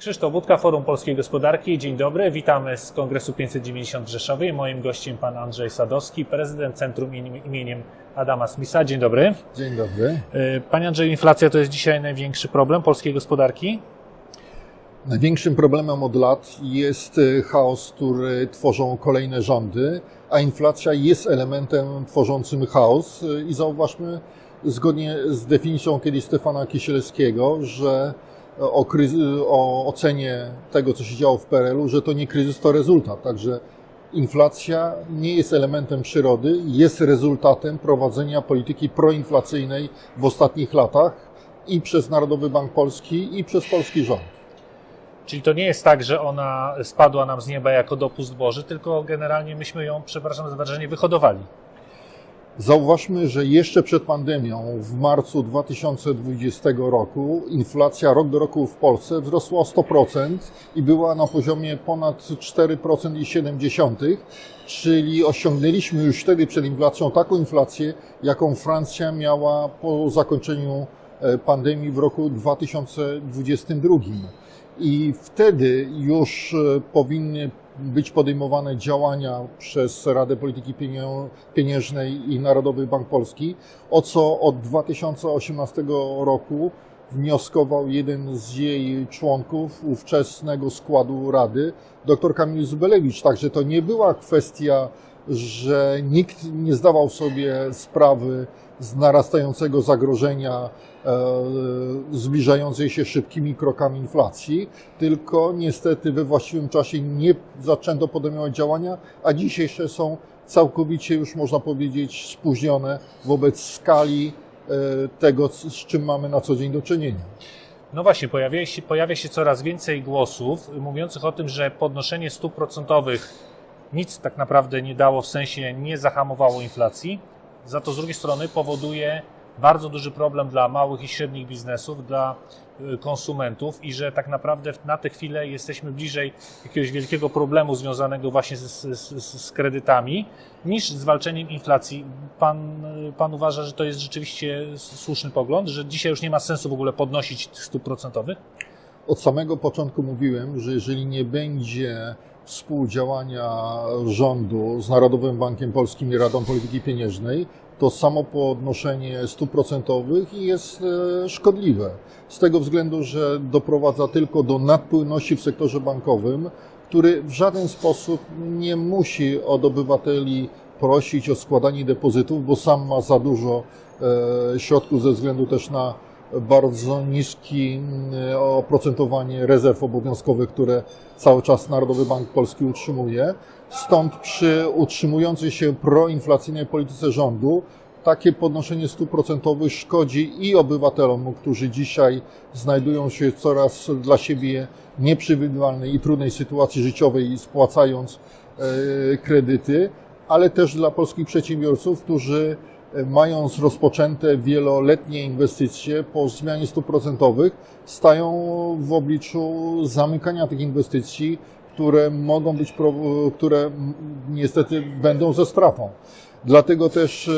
Krzysztof Budka, Forum Polskiej Gospodarki. Dzień dobry, witamy z Kongresu 590 w Rzeszowie. Moim gościem pan Andrzej Sadowski, prezydent Centrum im- imieniem Adama Smitha. Dzień dobry. Dzień dobry. Y, Panie Andrzeju, inflacja to jest dzisiaj największy problem polskiej gospodarki? Największym problemem od lat jest e, chaos, który tworzą kolejne rządy, a inflacja jest elementem tworzącym chaos. E, I zauważmy, zgodnie z definicją kiedyś Stefana Kisielewskiego, że o, o ocenie tego, co się działo w PRL-u, że to nie kryzys, to rezultat. Także inflacja nie jest elementem przyrody, jest rezultatem prowadzenia polityki proinflacyjnej w ostatnich latach i przez Narodowy Bank Polski, i przez polski rząd. Czyli to nie jest tak, że ona spadła nam z nieba jako dopust Boży, tylko generalnie myśmy ją, przepraszam za wyrażenie, wyhodowali. Zauważmy, że jeszcze przed pandemią w marcu 2020 roku inflacja rok do roku w Polsce wzrosła o 100% i była na poziomie ponad 4,7%, czyli osiągnęliśmy już wtedy przed inflacją taką inflację, jaką Francja miała po zakończeniu e, pandemii w roku 2022. I wtedy już e, powinny być podejmowane działania przez Radę Polityki Pieniężnej i Narodowy Bank Polski, o co od 2018 roku wnioskował jeden z jej członków ówczesnego składu Rady, dr Kamil Zubelewicz. Także to nie była kwestia, że nikt nie zdawał sobie sprawy z narastającego zagrożenia e, zbliżającej się szybkimi krokami inflacji, tylko niestety we właściwym czasie nie zaczęto podejmować działania, a dzisiejsze są całkowicie już można powiedzieć spóźnione wobec skali e, tego, z czym mamy na co dzień do czynienia. No właśnie, pojawia się, pojawia się coraz więcej głosów mówiących o tym, że podnoszenie stóp procentowych nic tak naprawdę nie dało, w sensie nie zahamowało inflacji, za to z drugiej strony powoduje bardzo duży problem dla małych i średnich biznesów, dla y, konsumentów i że tak naprawdę na tę chwilę jesteśmy bliżej jakiegoś wielkiego problemu związanego właśnie z, z, z, kredytami niż z walczeniem inflacji. Pan, y, pan uważa, że to jest rzeczywiście słuszny pogląd, że dzisiaj już nie ma sensu w ogóle podnosić stóp procentowych? Od samego początku mówiłem, że jeżeli nie będzie współdziałania rządu z Narodowym Bankiem Polskim i Radą Polityki Pieniężnej, to samo podnoszenie stóp procentowych jest e, szkodliwe. Z tego względu, że doprowadza tylko do nadpłynności w sektorze bankowym, który w żaden sposób nie musi od obywateli prosić o składanie depozytów, bo sam ma za dużo e, środków ze względu też na bardzo niskie oprocentowanie rezerw obowiązkowych, które cały czas Narodowy Bank Polski utrzymuje. Stąd przy utrzymującej się proinflacyjnej polityce rządu takie podnoszenie stóp procentowych szkodzi i obywatelom, którzy dzisiaj znajdują się coraz dla siebie nieprzewidywalnej i trudnej sytuacji życiowej, spłacając e, kredyty, ale też dla polskich przedsiębiorców, którzy mając rozpoczęte wieloletnie inwestycje po zmianie stóp procentowych, stają w obliczu zamykania tych inwestycji, które mogą być, które niestety będą ze stratą. Dlatego też e,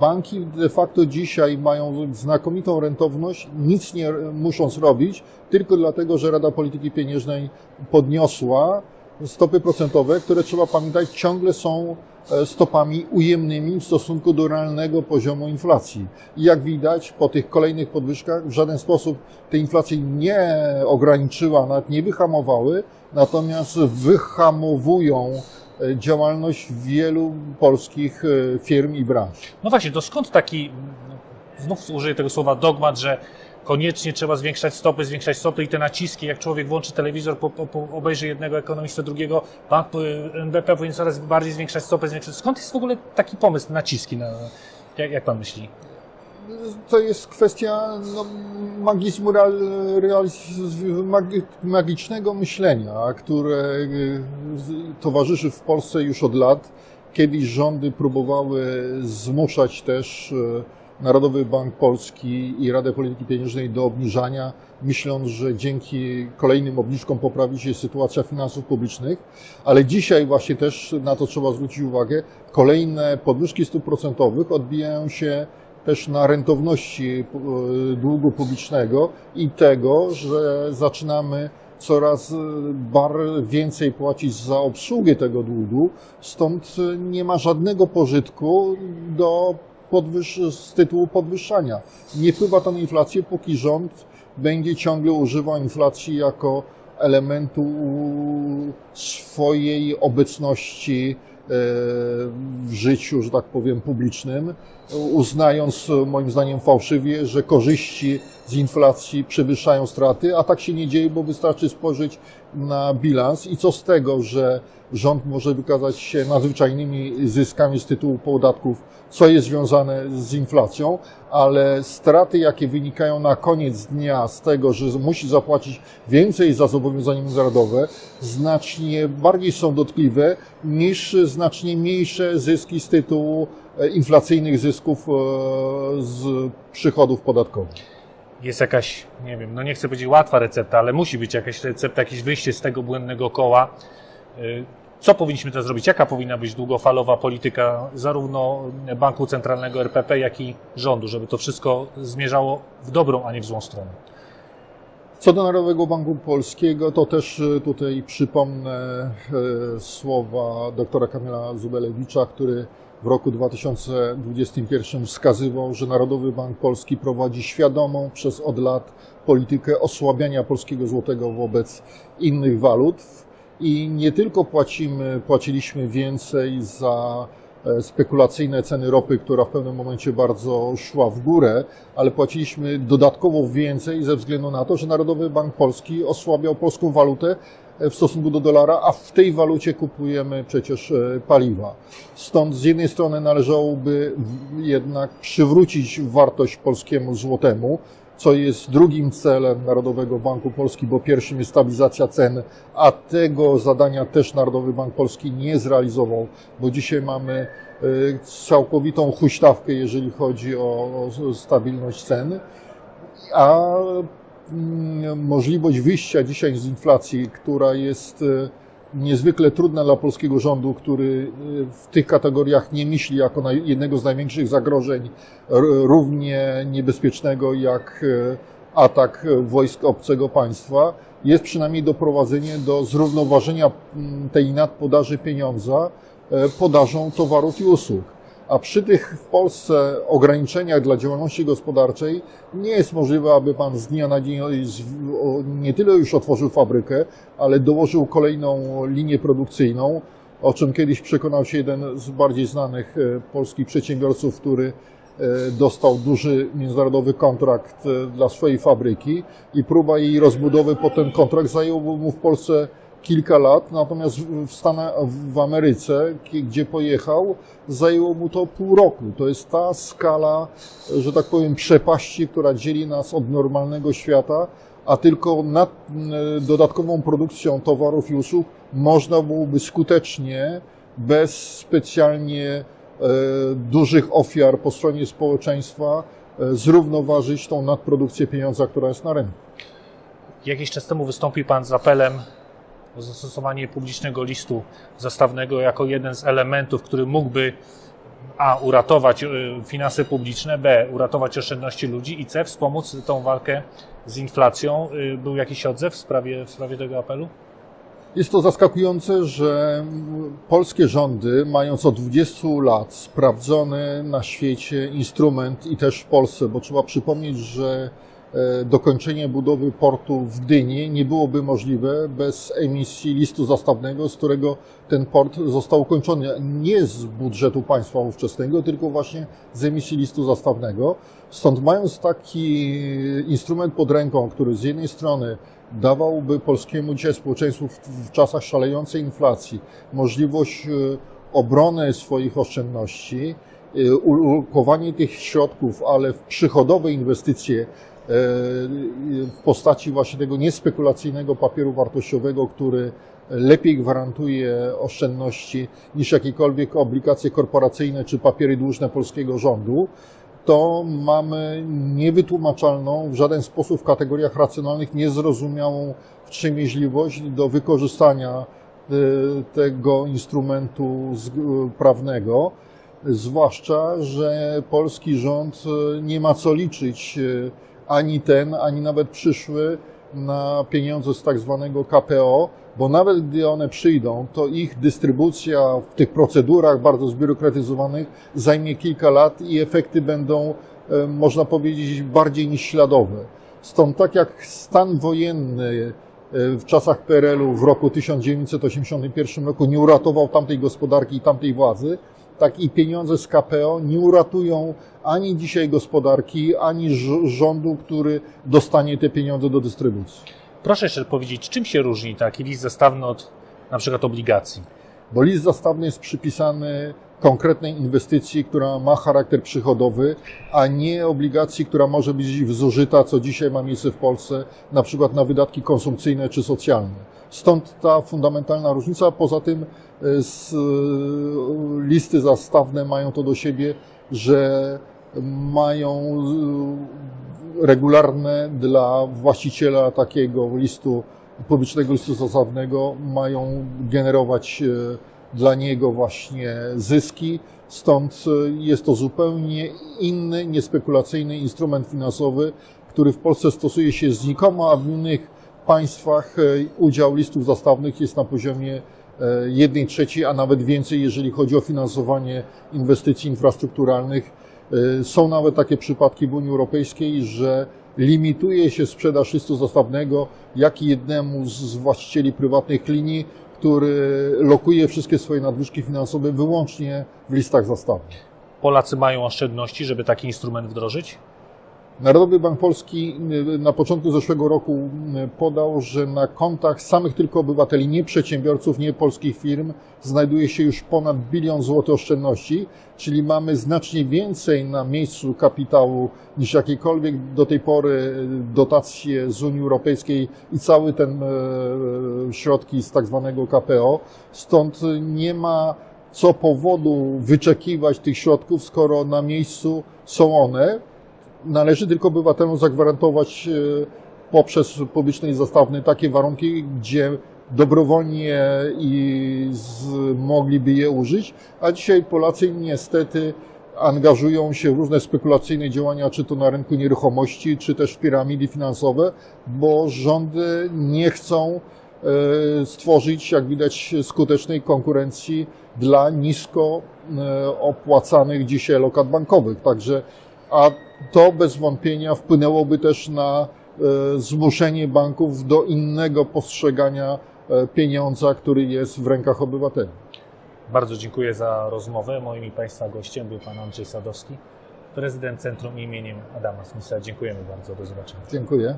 banki de facto dzisiaj mają znakomitą rentowność, nic nie muszą zrobić, tylko dlatego, że Rada Polityki Pieniężnej podniosła stopy procentowe, które trzeba pamiętać ciągle są e, stopami ujemnymi w stosunku do realnego poziomu inflacji. I jak widać po tych kolejnych podwyżkach w żaden sposób tej inflacji nie ograniczyła, nawet nie wyhamowały, natomiast wyhamowują e, działalność wielu polskich e, firm i branż. No właśnie, to skąd taki, no, znów użyję tego słowa, dogmat, że koniecznie trzeba zwiększać stopy, zwiększać stopy i te naciski, jak człowiek włączy telewizor, po, po, obejrzy jednego ekonomistę, drugiego, bank, NBP powinien coraz bardziej zwiększać stopy, zwiększać. Skąd jest w ogóle taki pomysł, naciski? Na, jak, jak pan myśli? To jest kwestia no, magizmu, real, magi, magicznego myślenia, które y, towarzyszy w Polsce już od lat. Kiedyś rządy próbowały zmuszać też y, Narodowy Bank Polski i Radę Polityki Pieniężnej do obniżania, myśląc, że dzięki kolejnym obniżkom poprawi się sytuacja finansów publicznych, ale dzisiaj właśnie też na to trzeba zwrócić uwagę, kolejne podwyżki stóp procentowych odbijają się też na rentowności e, długu publicznego i tego, że zaczynamy coraz e, bar więcej płacić za obsługę tego długu, stąd nie ma żadnego pożytku do podwyż- z tytułu podwyższania. Nie wpływa to na inflację, póki rząd będzie ciągle używał inflacji jako elementu swojej obecności e, w życiu, że tak powiem, publicznym, uznając moim zdaniem fałszywie, że korzyści z inflacji przewyższają straty, a tak się nie dzieje, bo wystarczy spojrzeć na bilans. I co z tego, że rząd może wykazać się nadzwyczajnymi zyskami z tytułu podatków, co jest związane z inflacją, ale straty, jakie wynikają na koniec dnia z tego, że musi zapłacić więcej za zobowiązania międzynarodowe, znacznie bardziej są dotkliwe niż znacznie mniejsze zyski z tytułu e, inflacyjnych zysków e, z przychodów podatkowych. Jest jakaś, nie wiem, no nie chcę powiedzieć łatwa recepta, ale musi być jakaś recepta, jakieś wyjście z tego błędnego koła. Y, Co powinniśmy teraz zrobić? Jaka powinna być długofalowa polityka zarówno Banku Centralnego RPP, jak i rządu, żeby to wszystko zmierzało w dobrą, a nie w złą stronę? Co do Narodowego Banku Polskiego, to też e, tutaj przypomnę e, słowa doktora Kamila Zubelewicza, który w roku 2021 wskazywał, że Narodowy Bank Polski prowadzi świadomą przez od lat politykę osłabiania polskiego złotego wobec innych walut. I nie tylko płacimy, płaciliśmy więcej za e, spekulacyjne ceny ropy, która w pewnym momencie bardzo szła w górę, ale płaciliśmy dodatkowo więcej ze względu na to, że Narodowy Bank Polski osłabiał polską walutę w stosunku do dolara, a w tej walucie kupujemy przecież e, paliwa. Stąd z jednej strony należałoby jednak przywrócić wartość polskiemu złotemu, co jest drugim celem Narodowego Banku Polski, bo pierwszym jest stabilizacja cen, a tego zadania też Narodowy Bank Polski nie zrealizował, bo dzisiaj mamy e, całkowitą huśtawkę, jeżeli chodzi o stabilność cen, a możliwość wyjścia dzisiaj z inflacji, która jest e, niezwykle trudna dla polskiego rządu, który e, w tych kategoriach nie myśli jako jednego z największych zagrożeń, równie niebezpiecznego jak e, atak wojsk obcego państwa, jest przynajmniej doprowadzenie do zrównoważenia mm, tej nadpodaży pieniądza podażą towarów i usług. A przy tych w Polsce ograniczeniach dla działalności gospodarczej nie jest możliwe, aby pan z dnia na dzień nie tyle już otworzył fabrykę, ale dołożył kolejną linię produkcyjną, o czym kiedyś przekonał się jeden z bardziej znanych e, polskich przedsiębiorców, który e, dostał duży międzynarodowy kontrakt e, dla swojej fabryki i próba jej rozbudowy po ten kontrakt zajęłoby mu w Polsce kilka lat, natomiast w, Stanach, w Ameryce, gdzie pojechał, zajęło mu to pół roku. To jest ta skala, że tak powiem, przepaści, która dzieli nas od normalnego świata, a tylko nad dodatkową produkcją towarów i usług można byłoby skutecznie, bez specjalnie e, dużych ofiar po stronie społeczeństwa, e, zrównoważyć tą nadprodukcję pieniądza, która jest na rynku. Jakiś czas temu wystąpił Pan z apelem zastosowanie publicznego listu zastawnego jako jeden z elementów, który mógłby A. uratować y, finanse publiczne, B. uratować oszczędności ludzi i C. wspomóc tą walkę z inflacją. Y, Był jakiś odzew w sprawie, w sprawie tego apelu? Jest to zaskakujące, że polskie rządy, mając od 20 lat sprawdzony na świecie instrument i też w Polsce, bo trzeba przypomnieć, że dokończenie budowy portu w Gdyni nie byłoby możliwe bez emisji listu zastawnego, z którego ten port został ukończony nie z budżetu państwa ówczesnego, tylko właśnie z emisji listu zastawnego. Stąd mając taki instrument pod ręką, który z jednej strony dawałby polskiemu dzisiaj społeczeństwu w, w czasach szalejącej inflacji możliwość e, obrony swoich oszczędności, e, ulokowanie tych środków, ale w przychodowe inwestycje e, w postaci właśnie tego niespekulacyjnego papieru wartościowego, który lepiej gwarantuje oszczędności niż jakiekolwiek obligacje korporacyjne czy papiery dłużne polskiego rządu, to mamy niewytłumaczalną w żaden sposób w kategoriach racjonalnych niezrozumiałą wstrzemięźliwość do wykorzystania e, tego instrumentu z- prawnego. Zwłaszcza, że polski rząd e, nie ma co liczyć e, ani ten, ani nawet przyszły na pieniądze z tak zwanego KPO, bo nawet gdy one przyjdą, to ich dystrybucja w tych procedurach bardzo zbiurokratyzowanych zajmie kilka lat i efekty będą, e, można powiedzieć, bardziej niż śladowe. Stąd tak jak stan wojenny e, w czasach PRL-u w roku 1981 roku nie uratował tamtej gospodarki i tamtej władzy, tak i pieniądze z KPO nie uratują ani dzisiaj gospodarki, ani rz- rządu, który dostanie te pieniądze do dystrybucji. Proszę jeszcze powiedzieć, czym się różni taki list zastawny od na przykład obligacji? Bo list zastawny jest przypisany konkretnej inwestycji, która ma charakter przychodowy, a nie obligacji, która może być zużyta, co dzisiaj ma miejsce w Polsce, na przykład na wydatki konsumpcyjne czy socjalne. Stąd ta fundamentalna różnica. Poza tym e, z, e, listy zastawne mają to do siebie, że mają e, regularne dla właściciela takiego listu, publicznego listu zastawnego, mają generować dla niego właśnie zyski. Stąd e, jest to zupełnie inny, niespekulacyjny instrument finansowy, który w Polsce stosuje się znikomo, a w innych państwach e, udział listów zastawnych jest na poziomie e, jednej trzeciej, a nawet więcej, jeżeli chodzi o finansowanie inwestycji infrastrukturalnych. Są nawet takie przypadki w Unii Europejskiej, że limituje się sprzedaż listu zastawnego jak jednemu z właścicieli prywatnych linii, który lokuje wszystkie swoje nadwyżki finansowe wyłącznie w listach zastawnych. Polacy mają oszczędności, żeby taki instrument wdrożyć? Narodowy Bank Polski y, na początku zeszłego roku y, podał, że na kontach samych tylko obywateli, nie przedsiębiorców, nie polskich firm, znajduje się już ponad bilion złotych oszczędności, czyli mamy znacznie więcej na miejscu kapitału niż jakiekolwiek do tej pory y, dotacje z Unii Europejskiej i cały ten środki z tak zwanego KPO. Stąd nie ma co powodu wyczekiwać tych środków, skoro na miejscu są one. Należy tylko obywatelom zagwarantować e, poprzez publiczny i zastawny takie warunki, gdzie dobrowolnie i z, mogliby je użyć, a dzisiaj Polacy niestety angażują się w różne spekulacyjne działania, czy to na rynku nieruchomości, czy też w piramidy finansowe, bo rządy nie chcą e, stworzyć, jak widać, skutecznej konkurencji dla nisko e, opłacanych dzisiaj lokat bankowych. Także, a to bez wątpienia wpłynęłoby też na e, zmuszenie banków do innego postrzegania e, pieniądza, który jest w rękach obywateli. Bardzo dziękuję za rozmowę. Moim i Państwa gościem był Pan Andrzej Sadowski, prezydent Centrum imieniem Adama Smitha. Dziękujemy bardzo. Do zobaczenia. Dziękuję.